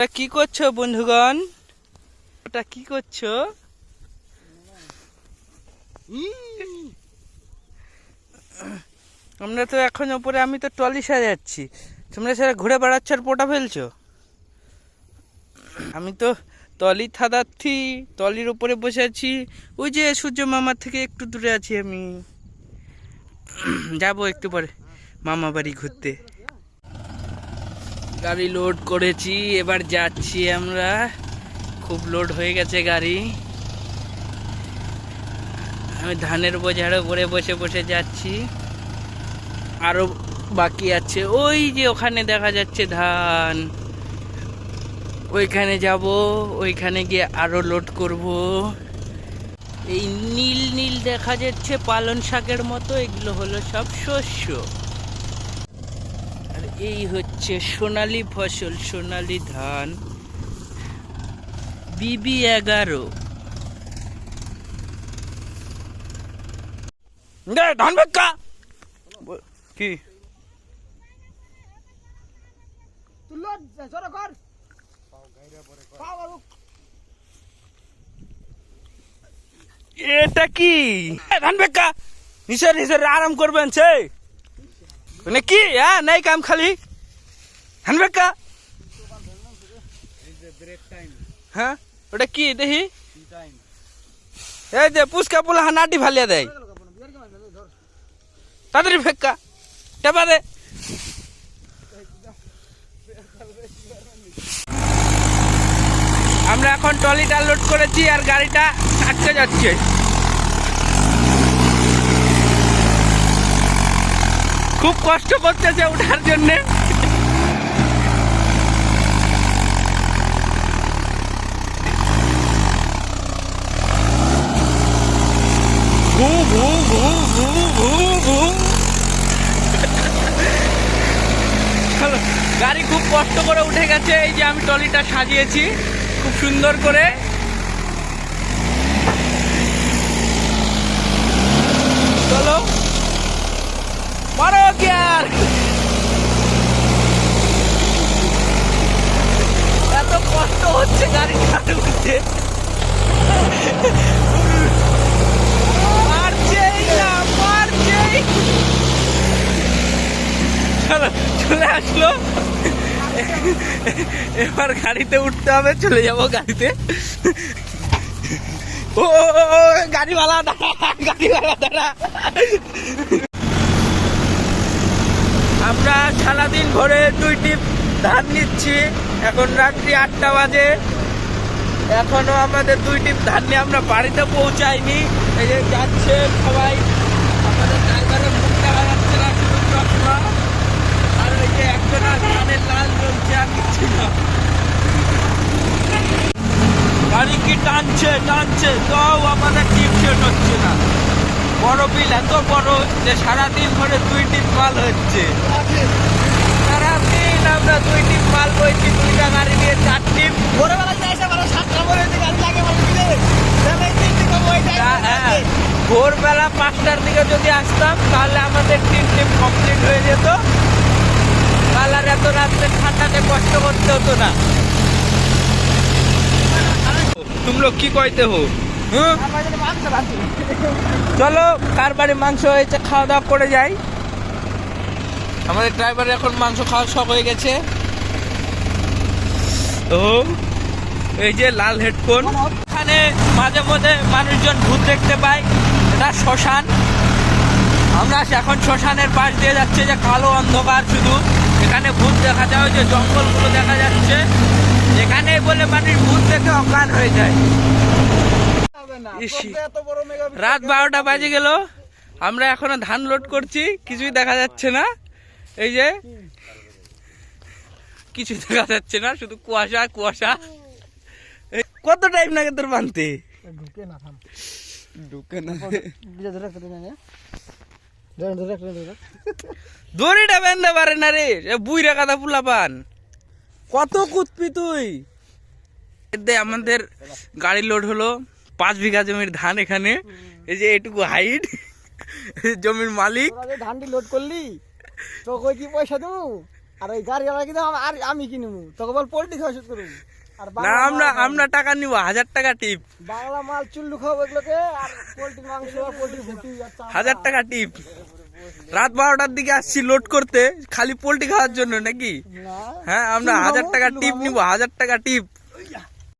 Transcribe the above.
ওটা কি করছ, বন্ধুগণ? ওটা কি করছ? আমরা তো এখন ওপরে, আমি তো টলি সাজাচ্ছি। তোমরা সেটা ঘুরে বেড়াচ্ছ আর পোটা ফেলছো? আমি তো তলি থাদাচ্ছি তলির উপরে বসে আছি। ওই যে সূর্য মামার থেকে একটু দূরে আছি আমি। যাব একটু পরে, মামা বাড়ি ঘুরতে। গাড়ি লোড করেছি, এবার যাচ্ছি আমরা। খুব লোড হয়ে গেছে গাড়ি। আমি ধানের বোঝার উপরে বসে বসে যাচ্ছি। আরও বাকি আছে। ওই যে ওখানে দেখা যাচ্ছে ধান। ওইখানে যাব, ওইখানে গিয়ে আরও লোড করব। এই নীল নীল দেখা যাচ্ছে পালন শাকের মতো, এগুলো হলো সব শস্য। এই হচ্ছে সোনালী ফসল সোনালী ধান। বিবি এগারো। ধান বেক্কা কি? এটা কি? ধান বেক্কা নিশার নিশার আরাম করবেন সে মানে কি হ্যাঁ নাই কাম খালি ধান বেক্কা হ্যাঁ ওটা কি দেখি এই যে পুষ্কা পোলা হানাটি ভালিয়া দেয় তাড়াতাড়ি ফেক্কা টেপা দে আমরা এখন টলিটা লোড করেছি আর গাড়িটা আটকে যাচ্ছে। খুব কষ্ট করতেছে ওঠার জন্যে। গাড়ি খুব কষ্ট করে উঠে গেছে, এই যে আমি টলিটা সাজিয়েছি, খুব সুন্দর করে চলো মারো গিয়ার এত উঠতে না, মারছেই। চলো আসলো। এবার গাড়িতে উঠতে হবে, চলে যাব গাড়িতে। ও, গাড়িওয়ালা, দাঁড়া গাড়িওয়ালা, দাঁড়া। আমরা সারাদিন ভরে দুই টিপ ধান নিচ্ছি। এখন রাত্রি আটটা বাজে। এখনও আমাদের দুই টিপ ধান নিয়ে আমরা বাড়িতে পৌঁছাইনি এই যে যাচ্ছে সবাই। আমাদের ড্রাইভারের মুখ দেখা যাচ্ছে না, শুধু চশমা। আর ওই যে একজন ধানের লাল জ্বলছে আর কিছু না। গাড়ি কি টানছে টানছে? তাও আমাদের টিপ শেষ হচ্ছে না। বড় বিল এত বড় যে সারাদিন ধরে দুই টিপ মাল হচ্ছে। সারাদিন আমরা দুই টিপ মাল বইছি, দুইটা গাড়ি নিয়ে, চার টিপ ভোরবেলা যাই এসে মানে সাতটা করে দিকে গাড়ি লাগে মানে দিলে তাহলে এই তিন দিকে ওই টাইম হ্যাঁ, ভোরবেলা পাঁচটার দিকে যদি আসতাম তাহলে আমাদের তিন টিপ কমপ্লিট হয়ে যেত। তাহলে আর এত রাত্রে ঠান্ডাতে কষ্ট করতে হতো না। তুম লোক কি কইতে হো? হুম চলো কার বাড়ি মাংস হয়েছে খাওয়া দাওয়া করে যাই। আমাদের ড্রাইভার এখন মাংস খাওয়ার শখ হয়ে গেছে। ও এই যে লাল হেডফোন এখানে মাঝে মধ্যে মানুষজন ভূত দেখতে পায়। এটা শ্মশান, আমরা এখন শ্মশানের পাশ দিয়ে যাচ্ছে যে কালো অন্ধকার শুধু। এখানে ভূত দেখা যায় যে জঙ্গলগুলো দেখা যাচ্ছে। এখানে বলে মানুষ ভূত দেখে অজ্ঞান হয়ে যায়। রাত বারোটা বাজে গেল। আমরা এখনও ধান লোড করছি, কিছুই দেখা যাচ্ছে না। এই যে কিছু দেখা যাচ্ছে না, শুধু কুয়াশা কুয়াশা। কত টাইম লাগে তোর বানতে? ঢুকে না দড়িটা বেঁধতে পারে না রে বুইরা কাদা পুলা পান কত কুতপি তুই? আমাদের গাড়ি লোড হলো পাঁচ বিঘা জমির ধান এখানে। এই যে এটুকু হাইট জমির মালিক। ধানটি লোড করলি তো কই কি পয়সা দেবো? আর ওই কিন্তু আম- আর আমি কিনবো তোকে বল পোল্ট্রি খাওয়া শুরু করব? না আমরা আমরা টাকা নিব হাজার টাকা টিপ। বাংলা মাল চুল্লু খাব এগুলোকে আর পোল্ট্রি মাংস পোল্ট্রি ভুটি হাজার টাকা টিপ। রাত বারোটার দিকে আসছি লোড করতে খালি পোলট্রি খাওয়ার জন্য নাকি? হ্যাঁ আমরা হাজার টাকা টিপ। নিব হাজার টাকা টিপ।